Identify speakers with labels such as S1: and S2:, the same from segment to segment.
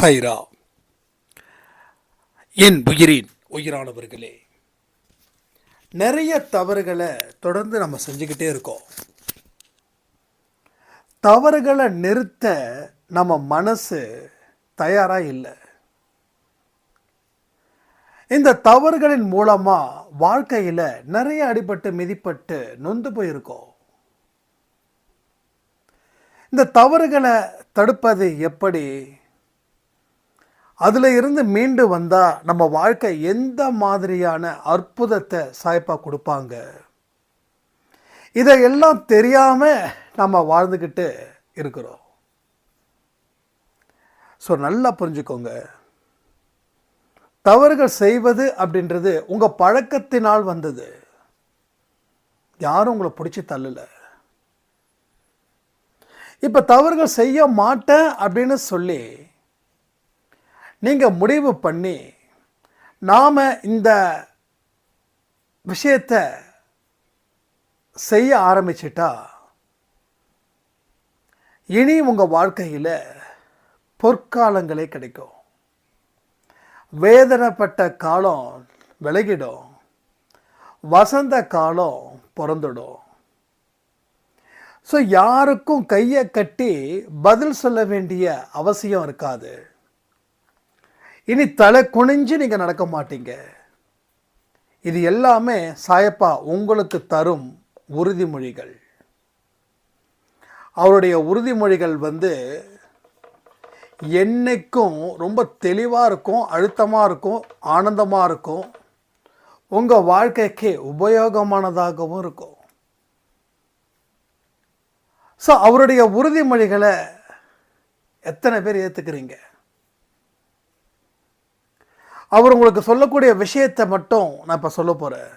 S1: சைரா என் உயிரின் உயிரானவர்களே நிறைய தவறுகளை தொடர்ந்து நம்ம செஞ்சுக்கிட்டே இருக்கோம். தவறுகளை நிறுத்த நம்ம மனசு தயாராக இல்லை. இந்த தவறுகளின் மூலமாக வாழ்க்கையில் நிறைய அடிபட்டு மிதிப்பட்டு நொந்து போயிருக்கோம். இந்த தவறுகளை தடுப்பது எப்படி? அதில் இருந்து மீண்டு வந்தால் நம்ம வாழ்க்கை எந்த மாதிரியான அற்புதத்தை சாய்ப்பா கொடுப்பாங்க? இதையெல்லாம் தெரியாமல் நம்ம வாழ்ந்துக்கிட்டு இருக்கிறோம். ஸோ நல்லா புரிஞ்சுக்கோங்க. தவறுகள் செய்வது அப்படின்றது உங்கள் பழக்கத்தினால் வந்தது. யாரும் உங்களை பிடிச்சி தள்ளலை. இப்போ தவறுகள் செய்ய மாட்டேன் அப்படின்னு சொல்லி நீங்கள் முடிவு பண்ணி நாம் இந்த விஷயத்தை செய்ய ஆரம்பிச்சிட்டா இனி உங்கள் வாழ்க்கையில் பொற்காலங்களே கிடைக்கும். வேதனைப்பட்ட காலம் விலகிடும். வசந்த காலம் பிறந்துடும். ஸோ யாருக்கும் கையை கட்டி பதில் சொல்ல வேண்டிய அவசியம் இருக்காது. இனி தலை குனிஞ்சு நீங்கள் நடக்க மாட்டீங்க. இது எல்லாமே சாயப்பா உங்களுக்கு தரும் உறுதிமொழிகள். அவருடைய உறுதிமொழிகள் வந்து என்னைக்கும் ரொம்ப தெளிவாக இருக்கும் அழுத்தமாக இருக்கும் ஆனந்தமாக இருக்கும். உங்கள் வாழ்க்கைக்கு உபயோகமானதாகவும் இருக்கும். ஸோ அவருடைய உறுதிமொழிகளை எத்தனை பேர் ஏற்றுக்கிறீங்க அவர் உங்களுக்கு சொல்லக்கூடிய விஷயத்தை மட்டும் நான் இப்போ சொல்ல போகிறேன்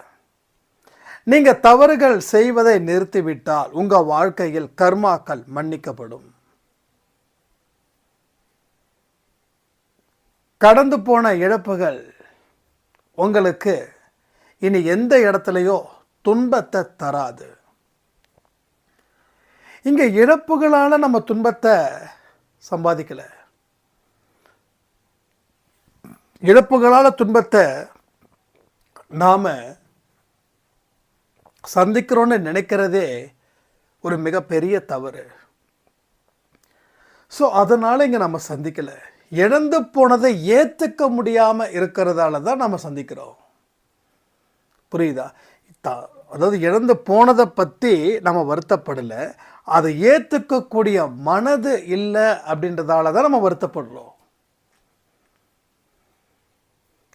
S1: நீங்கள் தவறுகள் செய்வதை நிறுத்திவிட்டால் உங்கள் வாழ்க்கையில் கர்மாக்கள் மன்னிக்கப்படும். கடந்து போன இழப்புகள் உங்களுக்கு இனி எந்த இடத்துலையோ துன்பத்தை தராது. இங்கே இழப்புகளால் நம்ம துன்பத்தை சம்பாதிக்கலை. இழப்புகளால் துன்பத்தை நாம் சந்திக்கிறோன்னு நினைக்கிறதே ஒரு மிகப்பெரிய தவறு. ஸோ அதனால் இங்கே நம்ம சந்திக்கலை. இழந்து போனதை ஏற்றுக்க முடியாமல் இருக்கிறதால தான் நம்ம சந்திக்கிறோம். புரியுதா? த அதாவது இழந்து போனதை பற்றி நம்ம வருத்தப்படலை. அதை ஏற்றுக்கக்கூடிய மனது இல்லை அப்படின்றதால தான் நம்ம வருத்தப்படுறோம்.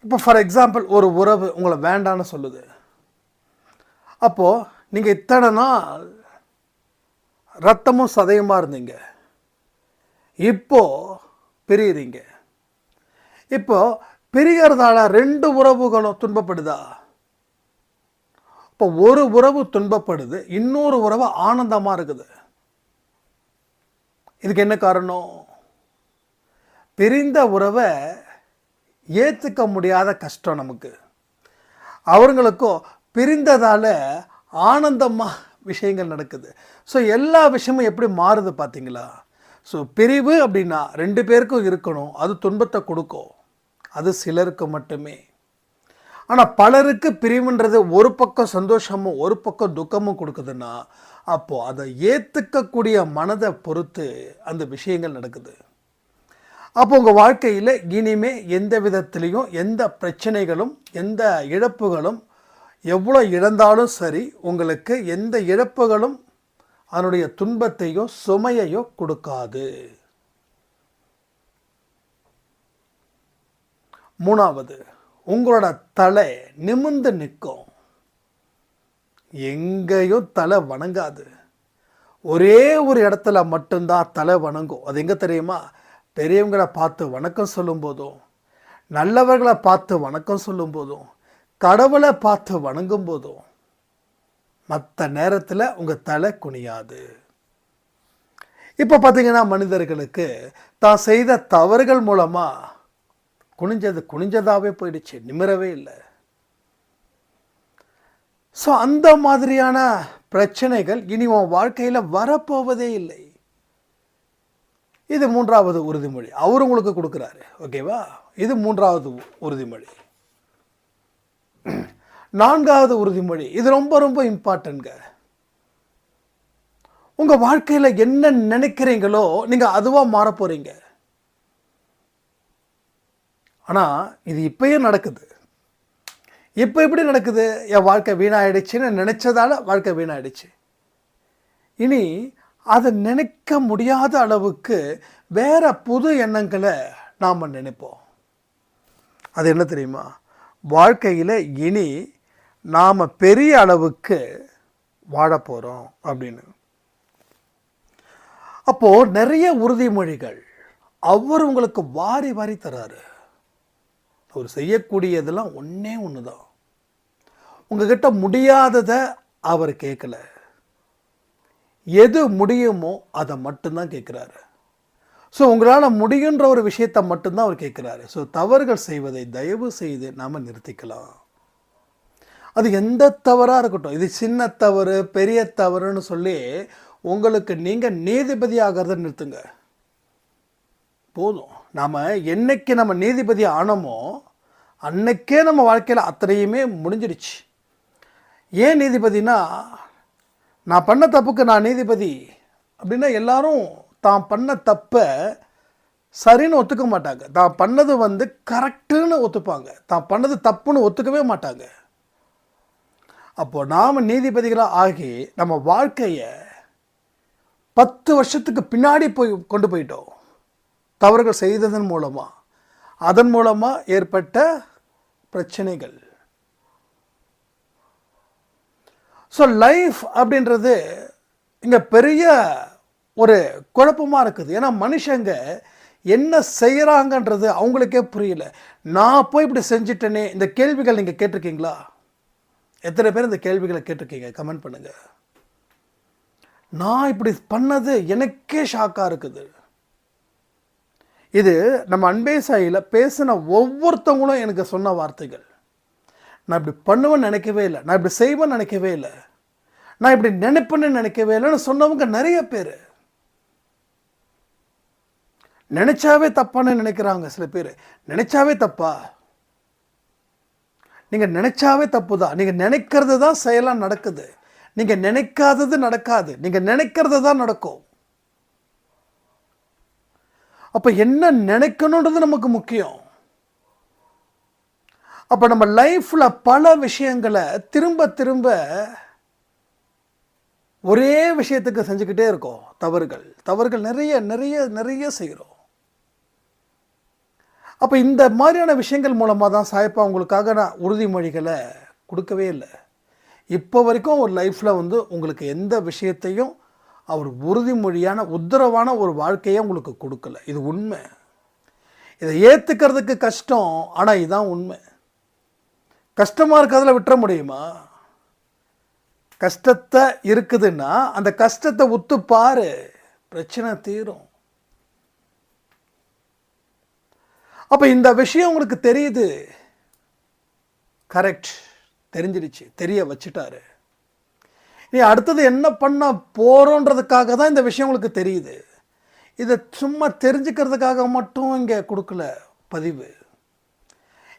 S1: இப்போ ஃபார் எக்ஸாம்பிள் ஒரு உறவு உங்களை வேண்டான்னு சொல்லுது. அப்போது நீங்கள் இத்தனை நாள் ரத்தமும் சதயமாக இருந்தீங்க? இப்போது பிரியுறீங்க. இப்போ பிரியறதால ரெண்டு உறவுகளும் துன்பப்படுதா? இப்போ ஒரு உறவு துன்பப்படுது இன்னொரு உறவு ஆனந்தமாக இருக்குது. இதுக்கு என்ன காரணம்? பிரிந்த உறவை ஏற்றுக்க முடியாத கஷ்டம் நமக்கு. அவங்களுக்கும் பிரிந்ததால் ஆனந்தமாக விஷயங்கள் நடக்குது. ஸோ எல்லா விஷயமும் எப்படி மாறுது பார்த்தீங்களா ஸோ பிரிவு அப்படின்னா ரெண்டு பேருக்கும் இருக்கணும். அது துன்பத்தை கொடுக்கும். அது சிலருக்கு மட்டுமே. ஆனால் பலருக்கு பிரிவுன்றது ஒரு பக்கம் சந்தோஷமும் ஒரு பக்கம் துக்கமும் கொடுக்குதுன்னா அப்போது அதை ஏற்றுக்கக்கூடிய மனதை பொறுத்து அந்த விஷயங்கள் நடக்குது. அப்போ உங்கள் வாழ்க்கையில் இனிமே எந்த விதத்துலேயும் எந்த பிரச்சனைகளும் எந்த இழப்புகளும் எவ்வளோ இழந்தாலும் சரி உங்களுக்கு எந்த இழப்புகளும் அதனுடைய துன்பத்தையோ சுமையையோ கொடுக்காது. மூணாவது உங்களோட தலை நிமிர்ந்து நிற்கும். எங்கேயும் தலை வணங்காது. ஒரே ஒரு இடத்துல மட்டும்தான் தலை வணங்கும். அது எங்கே தெரியுமா? பெரியவங்களை பார்த்து வணக்கம் சொல்லும்போதும் நல்லவர்களை பார்த்து வணக்கம் சொல்லும்போதும் கடவுளை பார்த்து வணங்கும் போதும் மற்ற நேரத்தில் உங்கள் தலை குனியாது. இப்போ பார்த்தீங்கன்னா மனிதர்களுக்கு தான் செய்த தவறுகள் மூலமாக குனிஞ்சது குனிஞ்சதாகவே போயிடுச்சு நிமிரவே இல்லை. ஸோ அந்த மாதிரியான பிரச்சனைகள் இனி உன் வாழ்க்கையில் வரப்போவதே இல்லை. இது மூன்றாவது உறுதிமொழி. அவர் உங்களுக்கு கொடுக்குறாரு. ஓகேவா இது மூன்றாவது உறுதிமொழி. நான்காவது உறுதிமொழி. இது ரொம்ப ரொம்ப இம்பார்ட்டன்ட்ங்க உங்கள் வாழ்க்கையில் என்ன நினைக்கிறீங்களோ நீங்கள் அதுவாக மாற போகிறீங்க ஆனால் இது இப்பயே நடக்குது. இப்போ எப்படி நடக்குது? என் வாழ்க்கை வீணாயிடுச்சுன்னு நினச்சதால வாழ்க்கை வீணாயிடுச்சு. இனி அதை நினைக்க முடியாத அளவுக்கு வேற புது எண்ணங்களை நாம் நினைப்போம். அது என்ன தெரியுமா? வாழ்க்கையில் இனி நாம் பெரிய அளவுக்கு வாழ போகிறோம் அப்படின்னு. அப்போது நிறைய உறுதிமொழிகள் அவர் உங்களுக்கு வாரி வாரி தராரு. அவர் செய்யக்கூடியதெல்லாம் ஒன்றே ஒன்று தான் உங்ககிட்ட முடியாததை அவர் கேட்கல எது முடியுமோ அதை மட்டும்தான் கேட்குறாரு. ஸோ உங்களால் முடியுன்ற ஒரு விஷயத்தை மட்டும்தான் அவர் கேட்குறாரு. ஸோ தவறுகள் செய்வதை தயவு செய்து நாம் நிறுத்திக்கலாம். அது எந்த தவறாக இருக்கட்டும். இது சின்ன தவறு பெரிய தவறுன்னு சொல்லி உங்களுக்கு நீங்கள் நீதிபதி ஆகிறத நிறுத்துங்க. போதும். நாம் என்னைக்கு நம்ம நீதிபதி ஆனோமோ அன்னைக்கே நம்ம வாழ்க்கையில் அத்தனையுமே முடிஞ்சிடுச்சு. ஏன் நீதிபதினா நான் பண்ண தப்புக்கு நான் நீதிபதி அப்படின்னா எல்லாரும் தான் பண்ண தப்பை சரின்னு ஒத்துக்க மாட்டாங்க. தான் பண்ணது வந்து கரெக்டுன்னு ஒத்துப்பாங்க. தான் பண்ணது தப்புன்னு ஒத்துக்கவே மாட்டாங்க. அப்போது நாம் நீதிபதிகளாக ஆகி நம்ம வாழ்க்கையை பத்து வருஷத்துக்கு பின்னாடி போய் கொண்டு போயிட்டோம். தவறுகள் செய்ததன் மூலமாக அதன் மூலமாக ஏற்பட்ட பிரச்சனைகள். ஸோ லைஃப் அப்படின்றது இங்கே பெரிய ஒரு குழப்பமாக இருக்குது. ஏன்னா மனுஷங்க என்ன செய்கிறாங்கன்றது அவங்களுக்கே புரியல. நான் போய் இப்படி செஞ்சிட்டேனே இந்த கேள்விகள் நீங்கள் கேட்டிருக்கீங்களா? எத்தனை பேர் இந்த கேள்விகளை கேட்டிருக்கீங்க? கமெண்ட் பண்ணுங்கள் நான் இப்படி பண்ணது எனக்கே ஷாக்காக இருக்குது. இது நம்ம அன்பே சாயில் பேசின ஒவ்வொருத்தவங்களும் எனக்கு சொன்ன வார்த்தைகள். நான் இப்படி பண்ணுவேன்னு நினைக்கவே இல்லை. நான் இப்படி செய்வேன்னு நினைக்கவே இல்லை. நான் இப்படி நினைப்பேன்னு நினைக்கவே இல்லைன்னு சொன்னவங்க நிறைய பேர். நினைச்சாவே தப்பான்னு நினைக்கிறாங்க சில பேர். நினைச்சாவே தப்பா? நீங்கள் நினைச்சாவே தப்பு தான் நீங்கள் நினைக்கிறது தான் செயலாக நடக்குது. நீங்கள் நினைக்காதது நடக்காது. நீங்கள் நினைக்கிறது தான் நடக்கும். அப்போ என்ன நினைக்கணுன்றது நமக்கு முக்கியம். அப்போ நம்ம லைஃப்பில் பல விஷயங்களை திரும்ப திரும்ப ஒரே விஷயத்துக்கு செஞ்சுக்கிட்டே இருக்கோம். தவறுகள். தவறுகள் நிறைய நிறைய நிறைய செய்கிறோம் அப்போ இந்த மாதிரியான விஷயங்கள் மூலமாக தான் சாயப்பா உங்களுக்காக நான் உறுதிமொழிகளை கொடுக்கவே இல்லை. இப்போ வரைக்கும் ஒரு லைஃப்பில் வந்து உங்களுக்கு எந்த விஷயத்தையும் அவர் உறுதிமொழியான உத்தரவான ஒரு வாழ்க்கையை உங்களுக்கு கொடுக்கல. இது உண்மை. இதை ஏற்றுக்கிறதுக்கு கஷ்டம் ஆனால் இதுதான் உண்மை. கஷ்டமாக இருக்கிறதுல விட்டுற முடியுமா? கஷ்டத்தை இருக்குதுன்னா அந்த கஷ்டத்தை உத்து பாரு. பிரச்சனை தீரும். அப்போ இந்த விஷயம் உங்களுக்கு தெரியுது. கரெக்ட் தெரிஞ்சிடுச்சு. தெரிய வச்சுட்டாரு. நீ அடுத்தது என்ன பண்ண போகிறோன்றதுக்காக தான் இந்த விஷயம் உங்களுக்கு தெரியுது. இதை சும்மா தெரிஞ்சுக்கிறதுக்காக மட்டும் இங்கே கொடுக்கல பதிவு.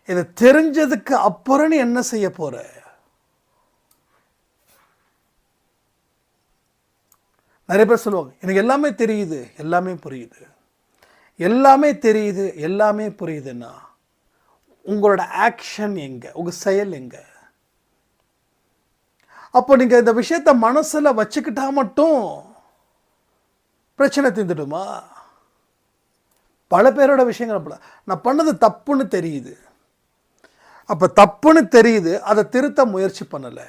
S1: இதை தெரிஞ்சதுக்கு அப்புறம் நீ என்ன செய்ய போற? நிறைய பேர் சொல்லுவாங்க எனக்கு எல்லாமே தெரியுது எல்லாமே புரியுது. எல்லாமே தெரியுது எல்லாமே புரியுதுன்னா உங்களோட ஆக்ஷன் எங்கே? உங்கள் செயல் எங்கே? அப்போ நீங்கள் இந்த விஷயத்த மனசில் வச்சுக்கிட்டா மட்டும் பிரச்சனை தீர்ந்துடுமா? பல பேரோட விஷயங்கள் அப்படி நான் பண்ணது தப்புன்னு தெரியுது. அப்போ தப்புன்னு தெரியுது அதை திருத்த முயற்சி பண்ணலை.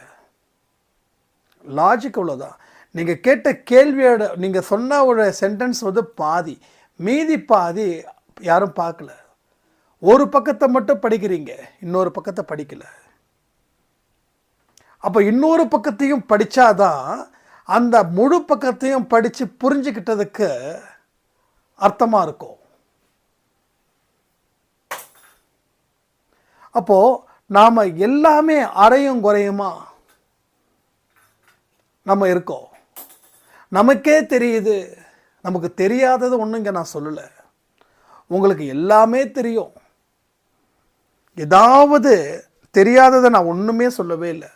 S1: லாஜிக் அவ்வளோதான் நீங்கள் கேட்ட கேள்வியோட நீங்கள் சொன்ன ஒரு சென்டென்ஸ் வந்து பாதி. மீதி பாதி யாரும் பார்க்கல. ஒரு பக்கத்தை மட்டும் படிக்கிறீங்க இன்னொரு பக்கத்தை படிக்கலை. அப்போ இன்னொரு பக்கத்தையும் படித்தாதான் அந்த முழு பக்கத்தையும் படித்து புரிஞ்சுக்கிட்டதுக்கு அர்த்தமாக இருக்கும். அப்போது நாம் எல்லாமே அறையும் குறையுமா? நம்ம இருக்கோம். நமக்கே தெரியுது. நமக்கு தெரியாதது ஒன்றுங்க இங்கே நான் சொல்லலை. உங்களுக்கு எல்லாமே தெரியும். ஏதாவது தெரியாததை நான் ஒன்றுமே சொல்லவே இல்லை.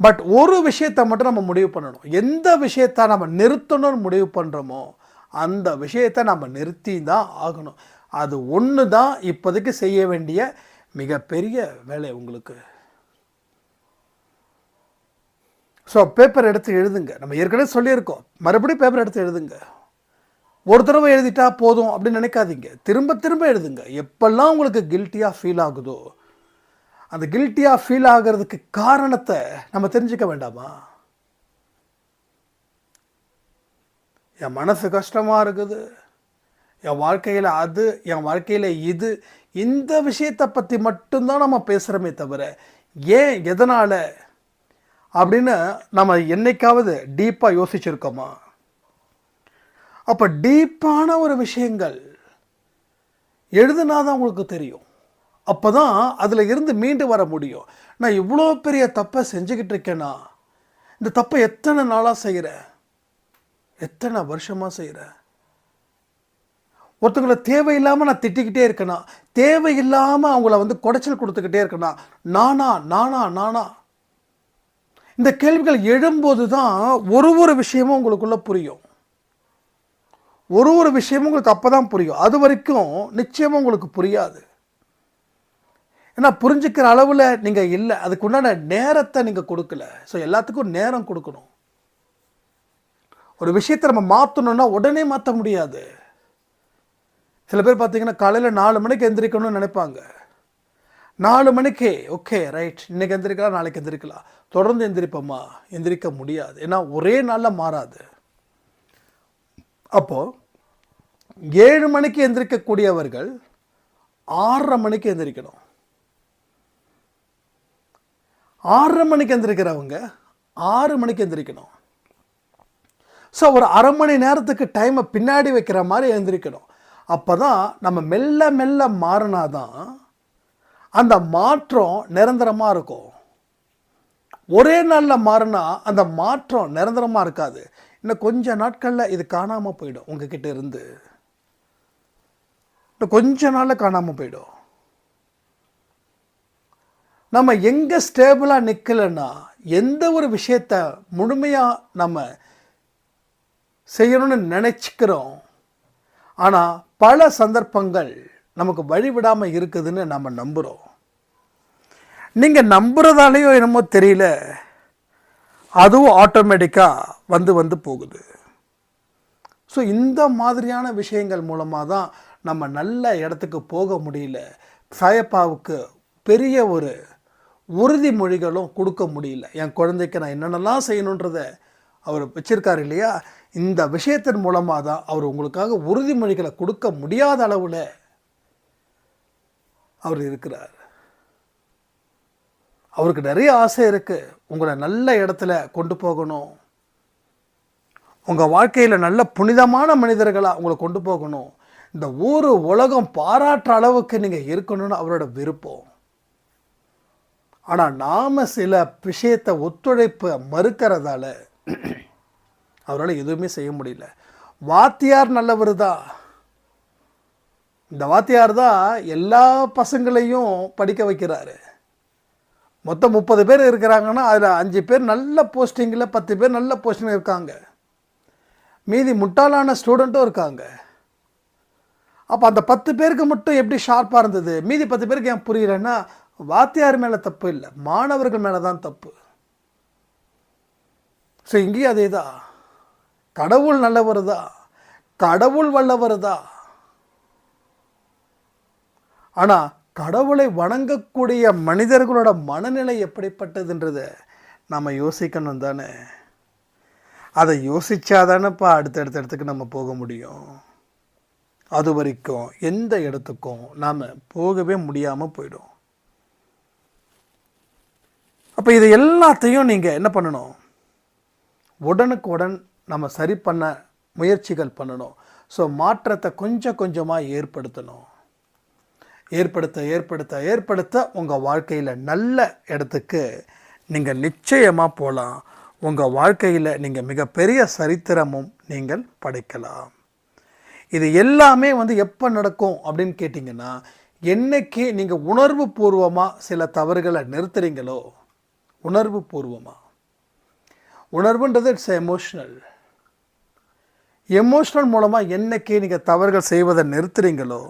S1: பட் ஒரு விஷயத்தை மட்டும் நம்ம முடிவு பண்ணணும். எந்த விஷயத்தை நம்ம நிறுத்தணும்னு முடிவு பண்ணுறோமோ அந்த விஷயத்தை நம்ம நிறுத்தி தான் ஆகணும். அது ஒன்று தான் இப்போதைக்கு செய்ய வேண்டிய மிகப்பெரிய வேலை உங்களுக்கு. ஸோ பேப்பர் எடுத்து எழுதுங்க. நம்ம ஏற்கனவே சொல்லியிருக்கோம். மறுபடியும் பேப்பர் எடுத்து எழுதுங்க. ஒரு தடவை எழுதிட்டா போதும் அப்படின்னு நினைக்காதீங்க. திரும்ப திரும்ப எழுதுங்க. எப்பெல்லாம் உங்களுக்கு கில்ட்டியாக ஃபீல் ஆகுதோ அந்த கில்ட்டியாக ஃபீல் ஆகிறதுக்கு காரணத்தை நம்ம தெரிஞ்சுக்க வேண்டாமா? என் மனசு கஷ்டமாக இருக்குது. என் வாழ்க்கையில் அது என் வாழ்க்கையில் இது இந்த விஷயத்தை பற்றி மட்டும்தான் நம்ம பேசுகிறோமே தவிர ஏன் எதனால் அப்படின்னு நம்ம என்னைக்காவது டீப்பாக யோசிச்சிருக்கோமா? அப்போ டீப்பான ஒரு விஷயங்கள் எழுதுனாதான் உங்களுக்கு தெரியும். அப்போ தான் அதில் இருந்து மீண்டு வர முடியும். நான் இவ்வளோ பெரிய தப்பை செஞ்சுக்கிட்டு இருக்கேனா? இந்த தப்பை எத்தனை நாளாக செய்கிறேன் எத்தனை வருஷமாக செய்கிறேன் ஒருத்தங்களை தேவையில்லாமல் நான் திட்டிக்கிட்டே இருக்கேனா? தேவையில்லாமல் அவங்கள வந்து குடைச்சல் கொடுத்துக்கிட்டே இருக்கேனா? நானா நானா நானா? இந்த கேள்விகள் எழும்போது தான் ஒரு ஒரு விஷயமும் உங்களுக்குள்ளே புரியும். ஒரு ஒரு விஷயமும் உங்களுக்கு அப்போ தான் புரியும். அது வரைக்கும் நிச்சயமாக உங்களுக்கு புரியாது. ஏன்னா புரிஞ்சுக்கிற அளவில் நீங்கள் இல்லை. அதுக்கு உண்டான நேரத்தை நீங்கள் கொடுக்கல. ஸோ எல்லாத்துக்கும் நேரம் கொடுக்கணும். ஒரு விஷயத்தை நம்ம மாற்றணும்னா உடனே மாற்ற முடியாது. சில பேர் பார்த்தீங்கன்னா காலையில் நாலு மணிக்கு எந்திரிக்கணும்னு நினைப்பாங்க. நாலு மணிக்கு ஓகே ரைட் இன்னைக்கு எந்திரிக்கலாம் நாளைக்கு எந்திரிக்கலாம். தொடர்ந்து எந்திரிப்போமா? எந்திரிக்க முடியாது. ஏன்னா ஒரே நாளில் மாறாது. அப்போது ஏழு மணிக்கு எந்திரிக்கக்கூடியவர்கள் ஆறரை மணிக்கு எந்திரிக்கணும். ஆறரை மணிக்கு எந்திரிக்கிறவங்க ஆறு மணிக்கு எந்திரிக்கணும். ஸோ ஒரு அரை மணி நேரத்துக்கு டைமை பின்னாடி வைக்கிற மாதிரி எழுந்திரிக்கணும். அப்போ தான் நம்ம மெல்ல மெல்ல மாறினாதான் அந்த மாற்றம் நிரந்தரமாக இருக்கும். ஒரே நாளில் மாறினா அந்த மாற்றம் நிரந்தரமாக இருக்காது. இன்னும் கொஞ்ச நாட்களில் இது காணாமல் போயிடும் உங்ககிட்ட இருந்து. இன்னும் கொஞ்ச நாளில் காணாமல் போயிடும். நம்ம எங்கே ஸ்டேபிளாக நிற்கலைன்னா எந்த ஒரு விஷயத்த முழுமையாக நம்ம செய்யணும்னு நினச்சிக்கிறோம். ஆனால் பல சந்தர்ப்பங்கள் நமக்கு வழிவிடாமல் இருக்குதுன்னு நம்ம நம்புகிறோம் நீங்கள் நம்புறதாலேயோ என்னமோ தெரியல. அதுவும் ஆட்டோமேட்டிக்காக வந்து வந்து போகுது. ஸோ இந்த மாதிரியான விஷயங்கள் மூலமாக தான் நம்ம நல்ல இடத்துக்கு போக முடியல. சாயப்பாவுக்கு பெரிய ஒரு உறுதிமொழிகளும் கொடுக்க முடியல. என் குழந்தைக்கு நான் என்னென்னலாம் செய்யணுன்றத அவர் வச்சிருக்காரு இல்லையா? இந்த விஷயத்தின் மூலமாக தான் அவர் உங்களுக்காக உறுதிமொழிகளை கொடுக்க முடியாத அளவில் அவர் இருக்கிறார். அவருக்கு நிறைய ஆசை இருக்குது உங்களை நல்ல இடத்துல கொண்டு போகணும். உங்கள் வாழ்க்கையில் நல்ல புனிதமான மனிதர்களாக உங்களை கொண்டு போகணும். இந்த ஊர் உலகம் பாராட்டுற அளவுக்கு நீங்கள் இருக்கணும்னு அவரோட விருப்பம். ஆனால் நாம் சில விஷயத்தை ஒத்துழைப்பை மறுக்கிறதால அவரால் எதுவுமே செய்ய முடியல. வாத்தியார் நல்லவர் தான் இந்த வாத்தியார் தான் எல்லா பசங்களையும் படிக்க வைக்கிறாரு. மொத்தம் முப்பது பேர் இருக்கிறாங்கன்னா அதில் அஞ்சு பேர் நல்ல போஸ்டிங்கில் பத்து பேர் நல்ல போஸ்டிங்கில் இருக்காங்க. மீதி முட்டாளான ஸ்டூடெண்ட்டும் இருக்காங்க. அப்போ அந்த பத்து பேருக்கு மட்டும் எப்படி ஷார்ப்பாக இருந்தது? மீதி பத்து பேருக்கு ஏன் புரியலன்னா வாத்தியார் மேலே தப்பு இல்லை மாணவர்கள் மேலே தான் தப்பு. ஸோ இங்கேயும் அதே தான் கடவுள் நல்லவர் தான் கடவுள் வல்லவர் தான் ஆனால் கடவுளை வணங்கக்கூடிய மனிதர்களோட மனநிலை எப்படிப்பட்டதுன்றதை நம்ம யோசிக்கணும் தானே. அதை யோசிச்சாதானப்பா அடுத்தடுத்த இடத்துக்கு நம்ம போக முடியும். அது வரைக்கும் எந்த இடத்துக்கும் நாம் போகவே முடியாமல் போயிடும். அப்போ இது எல்லாத்தையும் நீங்கள் என்ன பண்ணணும்? உடனுக்குடன் நம்ம சரி பண்ண முயற்சிகள் பண்ணணும். ஸோ மாற்றத்தை கொஞ்சம் கொஞ்சமாக ஏற்படுத்தணும். ஏற்படுத்த ஏற்படுத்த ஏற்படுத்த உங்கள் வாழ்க்கையில் நல்ல இடத்துக்கு நீங்கள் நிச்சயமாக போகலாம் உங்கள் வாழ்க்கையில் நீங்கள் மிகப்பெரிய சரித்திரமும் நீங்கள் படைக்கலாம். இது எல்லாமே வந்து எப்போ நடக்கும் அப்படின்னு கேட்டிங்கன்னா என்னைக்கு நீங்கள் உணர்வு பூர்வமாக சில தவறுகளை நிறுத்துறீங்களோ உணர்வு பூர்வமாக உணர்வுன்றது இட்ஸ் எமோஷ்னல் எமோஷ்னல் மூலமாக என்னைக்கு நீங்கள் தவறுகள் செய்வதை நிறுத்துறீங்களோ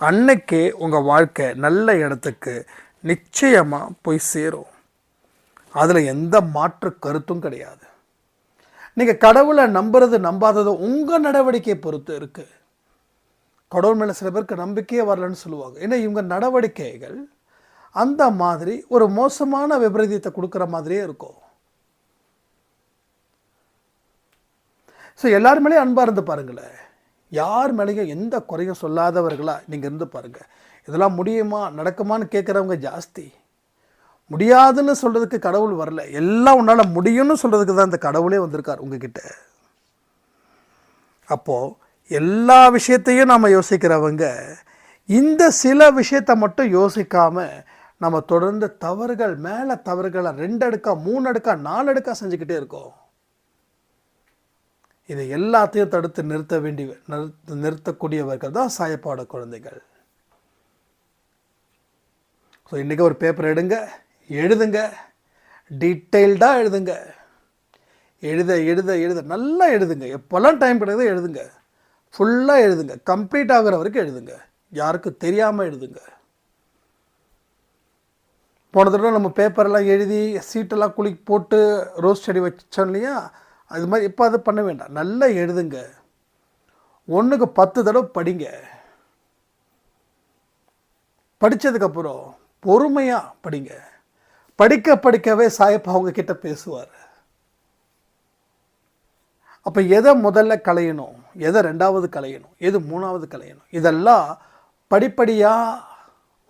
S1: அன்னைக்கே உங்கள் வாழ்க்கை நல்ல இடத்துக்கு நிச்சயமாக போய் சேரும். அதில் எந்த மாற்று கருத்தும் கிடையாது. நீங்கள் கடவுளை நம்புறது நம்பாதது உங்கள் நடவடிக்கையை பொறுத்து இருக்குது கடவுள் மேலே சில பேருக்கு நம்பிக்கையே வரலன்னு சொல்லுவாங்க. ஏன்னா இவங்க நடவடிக்கைகள் அந்த மாதிரி ஒரு மோசமான விபரீதத்தை கொடுக்குற மாதிரியே இருக்கும். ஸோ எல்லார் மேலேயும் அன்பாக இருந்து பாருங்களேன் யார் மேலேயும் எந்த குறையும் சொல்லாதவர்களாக நீங்கள் இருந்து பாருங்கள் இதெல்லாம் முடியுமா நடக்குமான்னு கேட்குறவங்க ஜாஸ்தி. முடியாதுன்னு சொல்கிறதுக்கு கடவுள் வரல. எல்லாம் உன்னால் முடியும்னு சொல்கிறதுக்கு தான் இந்த கடவுளே வந்திருக்கார் உங்ககிட்ட. அப்போது எல்லா விஷயத்தையும் நாம் யோசிக்கிறவங்க இந்த சில விஷயத்தை மட்டும் யோசிக்காமல் நம்ம தொடர்ந்து தவறுகள் மேலே தவறுகளை ரெண்டு அடுக்கா மூணு அடுக்கா நாலு அடுக்கா செஞ்சுக்கிட்டே இருக்கோம். இதை எல்லாத்தையும் தடுத்து நிறுத்த வேண்டிய நிறுத்த நிறுத்தக்கூடியவர்கள் தான் சாயப்பாட குழந்தைகள். ஸோ இன்றைக்கி ஒரு பேப்பர் எடுங்க எழுதுங்க டீட்டெயில்டாக எழுதுங்க. எழுத எழுத எழுத நல்லா எழுதுங்க. எப்போல்லாம் டைம் கிடையாது எழுதுங்க. ஃபுல்லாக எழுதுங்க. கம்ப்ளீட் ஆகுற வரைக்கும் எழுதுங்க. யாருக்கும் தெரியாமல் எழுதுங்க. போன தடவை நம்ம பேப்பரெல்லாம் எழுதி சீட்டெல்லாம் குளி போட்டு ரோஸ் செடி வச்சோம் இல்லையா? அது மாதிரி இப்போ அதை பண்ண வேண்டாம். நல்லா எழுதுங்க. ஒன்றுக்கு பத்து தடவை படிங்க. படித்ததுக்கப்புறம் பொறுமையாக படிங்க. படிக்க படிக்கவே சாயப்பா அவங்க கிட்ட பேசுவார். அப்போ எதை முதல்ல கலையணும் எதை ரெண்டாவது கலையணும் எது மூணாவது கலையணும் இதெல்லாம் படிப்படியாக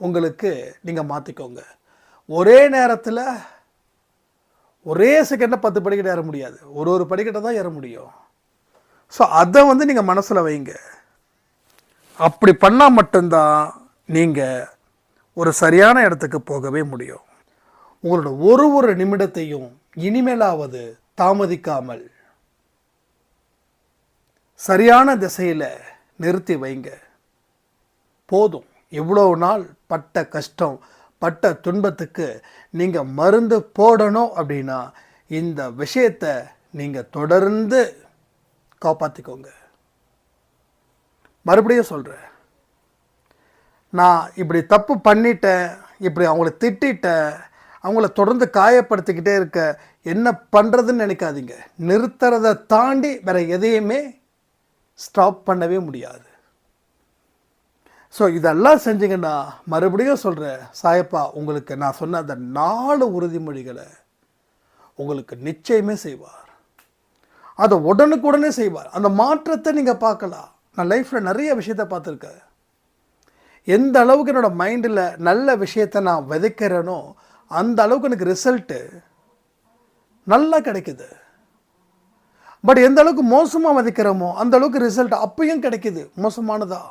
S1: உங்களுக்கு நீங்கள் மாற்றிக்கோங்க ஒரே நேரத்தில் ஒரே செகண்டில் பத்து படிக்கட்டு ஏற முடியாது. ஒரு ஒரு படிக்கட்டை தான் ஏற முடியும். ஸோ அதை வந்து நீங்கள் மனசில் வைங்க. அப்படி பண்ணால் மட்டும்தான் நீங்கள் ஒரு சரியான இடத்துக்கு போகவே முடியும். உங்களோட ஒரு ஒரு நிமிடத்தையும் இனிமேலாவது தாமதிக்காமல் சரியான திசையில் நிறுத்தி வைங்க. போதும். எவ்வளோ நாள் பட்ட கஷ்டம் பட்ட துன்பத்துக்கு நீங்கள் மருந்து போடணும் அப்படின்னா இந்த விஷயத்தை நீங்கள் தொடர்ந்து காப்பாற்றிக்கோங்க மறுபடியும் சொல்கிறேன் நான் இப்படி தப்பு பண்ணிட்டேன் இப்படி அவங்கள திட்டிட்டேன் அவங்கள தொடர்ந்து காயப்படுத்திக்கிட்டே இருக்க என்ன பண்ணுறதுன்னு நினைக்காதீங்க. நிறுத்துறதை தாண்டி வேற எதையுமே ஸ்டாப் பண்ணவே முடியாது. ஸோ இதெல்லாம் செஞ்சீங்கன்னா மறுபடியும் சொல்கிறேன் சாயப்பா உங்களுக்கு நான் சொன்ன அந்த நாலு உறுதிமொழிகளை உங்களுக்கு நிச்சயமே செய்வார். அதை உடனுக்குடனே செய்வார். அந்த மாற்றத்தை நீங்கள் பார்க்கலாம். நான் லைஃப்பில் நிறைய விஷயத்தை பார்த்துருக்கேன். எந்த அளவுக்கு என்னோடய மைண்டில் நல்ல விஷயத்தை நான் விதைக்கிறேனோ அந்த அளவுக்கு எனக்கு ரிசல்ட்டு நல்லா கிடைக்குது. பட் எந்த அளவுக்கு மோசமாக விதைக்கிறோமோ அந்த அளவுக்கு ரிசல்ட் அப்பயும் கிடைக்குது. மோசமானதா?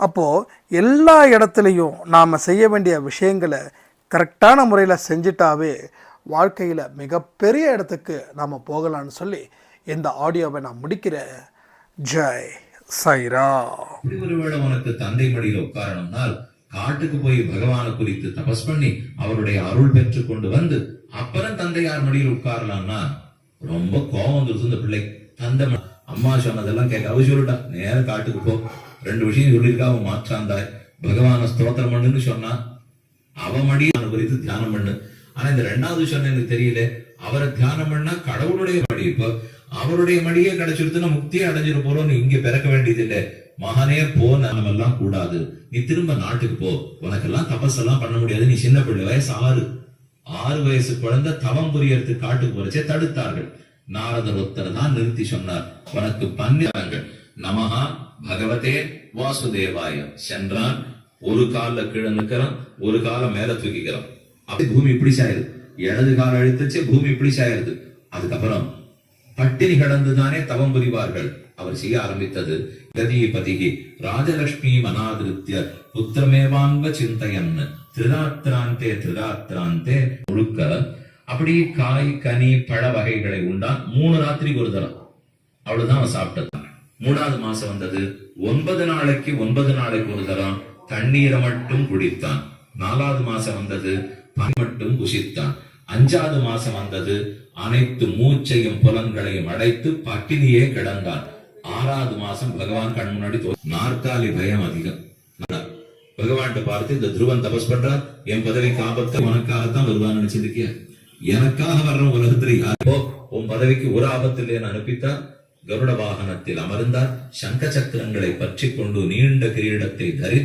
S1: அப்போது எல்லா இடத்துலையும் நாம் செய்ய வேண்டிய விஷயங்களை கரெக்டான முறையில் செஞ்சிட்டாவே வாழ்க்கையில் மிகப்பெரிய இடத்துக்கு நாம் போகலான்னு சொல்லி இந்த ஆடியோவை நான் முடிக்கிறேன். ஜெய் சைரா
S2: ஒருவேளை உனக்கு தந்தை மடியில் உட்காரணும்னால் காட்டுக்கு போய் பகவானை குறித்து தபஸ் பண்ணி அவருடைய அருள் பெற்று கொண்டு வந்து அப்புறம் தந்தையார் மடியில் உட்காரலாம்னா ரொம்ப கோபம் வந்துருச்சு இந்த பிள்ளை தந்தை அம்மா சொன்னதெல்லாம் கேட்க அவ சொல்லிட்டா நேரம் காட்டுக்கு போ. ரெண்டு விஷயம் சொல்லியிருக்கா அவன் மாற்றாந்தாய். பகவான ஸ்தோத்திரம் பண்ணுன்னு சொன்னா அவ மடி குறித்து தியானம் பண்ணு. ஆனா இந்த ரெண்டாவது சொன்ன எனக்கு தெரியல. அவரை தியானம் பண்ணா கடவுளுடைய மடி. இப்போ அவருடைய மடியே கிடைச்சிருத்துன்னா முக்தியே அடைஞ்சிட போறோம் நீ இங்க பிறக்க வேண்டியது இல்ல மகனே போ எல்லாம் கூடாது. நீ திரும்ப நாட்டுக்கு போ. உனக்கெல்லாம் தபஸ் எல்லாம் பண்ண முடியாது. நீ சின்ன பிள்ளை வயசு ஆறு. ஆறு வயசு குழந்தை தவம் புரியறதுக்கு காட்டுக்கு போறச்சே தடுத்தார்கள். நாரதர் ஒருத்தர் தான் நிறுத்தி சொன்னார். உனக்கு பன்னிரங்கள் நமஹா பகவதே வாசுதேவாய. சென்றான் ஒரு கால கீழே நிக்கிறான் ஒரு காலை மேல தூக்கிக்கிறான். அப்படி பூமி இப்படி சாயிருது இடது கால் அழுத்துச்சு பூமி இப்படி சாயிருது அதுக்கப்புறம் பட்டினி கடந்துதானே தவம் புரிவார்கள். அவர் செய்ய ஆரம்பித்தது கதிபதிகி ராஜலட்சுமி மனாதிருத்திய புத்திரமேவாங்க சிந்தையன் திருதாத்திராந்தே திருதாத்திராந்தே முழுக்க. அப்படி காய் கனி பழ வகைகளை உண்டான். மூணு ராத்திரிக்கு ஒரு தரம் அவ்வளவுதான் அவன் சாப்பிட்டது. மூணாவது மாசம் வந்தது. ஒன்பது நாளைக்கு ஒன்பது நாளைக்கு ஒரு தரம் தண்ணீரை மட்டும் குடித்தான். நாலாவது மாசம் வந்தது பனி மட்டும் புசித்தான் அஞ்சாவது மாசம் வந்தது அனைத்து மூச்சையும் புலன்களையும் அடைத்து பட்டினியே கிடந்தான். ஆறாவது மாசம் பகவான் கண் முன்னாடி நாற்காலி பயம் அதிகம். பகவான்கிட்ட பார்த்து இந்த துருவன் தபஸ் பண்றார் என் பதவிக்கு ஆபத்து உனக்காகத்தான் வருவான்னு நினைச்சிருக்கிய எனக்காக வர்ற உலகத்துல யாரோ உன் பதவிக்கு ஒரு ஆபத்து இல்லைன்னு அனுப்பித்தான். கருட வாகனத்தில் அமர்ந்தார் சங்க சக்கரங்களை பற்றி கொண்டு நீண்ட கிரீடத்தை தரித்து